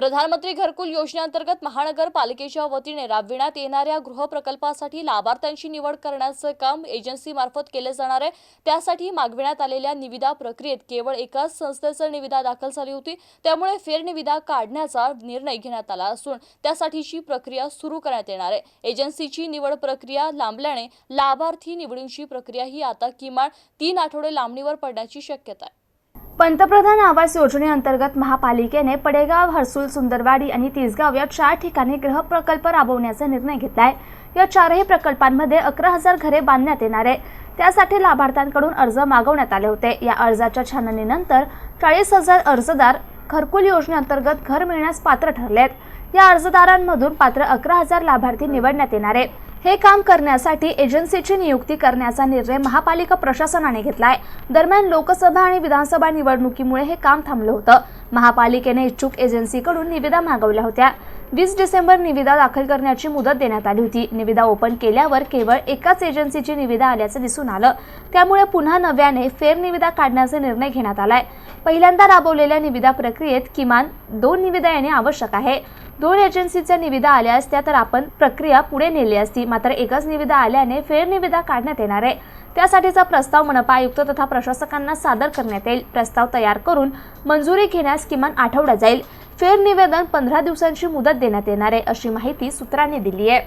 प्रधानमंत्री घरकुल योजनेअंतर्गत महानगरपालिकेच्या वतीने राबविण्यात येणाऱ्या गृहप्रकल्पासाठी लाभार्थ्यांची निवड करण्याचं काम एजन्सीमार्फत केले जाणार आहे. त्यासाठी मागविण्यात आलेल्या निविदा प्रक्रियेत केवळ एकाच संस्थेचं निविदा दाखल झाली होती. त्यामुळे फेरनिविदा काढण्याचा निर्णय घेण्यात आला असून त्यासाठीची प्रक्रिया सुरू करण्यात येणार आहे. एजन्सीची निवड प्रक्रिया लांबल्याने लाभार्थी निवडींची प्रक्रिया ही आता किमान तीन आठवडे लांबणीवर पडण्याची शक्यता आहे. पंतप्रधान आवास योजनेअंतर्गत महापालिकेने पडेगाव हर्सुल सुंदरवाडी आणि तिसगाव या चार ठिकाणी गृहप्रकल्प राबवण्याचा निर्णय घेतलाय. या चारही प्रकल्पांमध्ये अकरा हजार घरे बांधण्यात येणार आहे. त्यासाठी लाभार्थ्यांकडून अर्ज मागवण्यात आले होते. या अर्जाच्या छाननीनंतर चाळीस हजार अर्जदार घरकुल योजनेअंतर्गत घर मिळण्यास पात्र ठरलेत. या अर्जदारांमधून पात्र अकरा हजार लाभार्थी निवडण्यात येणार आहे. हे काम करण्यासाठी एजन्सीची नियुक्ती करण्याचा निर्णय महापालिका प्रशासनाने घेतलाय. दरम्यान लोकसभा आणि विधानसभा निवडणुकीमुळे हे काम थांबलं होतं. महापालिकेने इच्छुक एजन्सीकडून निविदा मागवल्या होत्या. वीस डिसेंबर निविदा दाखल करण्याची मुदत देण्यात आली होती. निविदा ओपन केल्यावर केवळ एकाच एजन्सीची निविदा आल्याचं दिसून आलं. त्यामुळे पुन्हा नव्याने फेरनिविदा काढण्याचा निर्णय घेण्यात आलाय. पहिल्यांदा राबवलेल्या निविदा प्रक्रियेत किमान दोन निविदा येणे आवश्यक आहे. दोन एजन्सीच्या निविदा आल्या असत्या तर आपण प्रक्रिया पुढे नेली असती. मात्र एकच निविदा आल्याने फेरनिविदा काढण्यात येणार आहे. त्यासाठीचा प्रस्ताव मनपा आयुक्त तथा प्रशासकांना सादर करण्यात येईल. प्रस्ताव तयार करून मंजुरी घेण्यास किमान आठवडा जाईल. फेरनिवेदन पंधरा दिवसांची मुदत देण्यात येणार आहे अशी माहिती सूत्रांनी दिली आहे.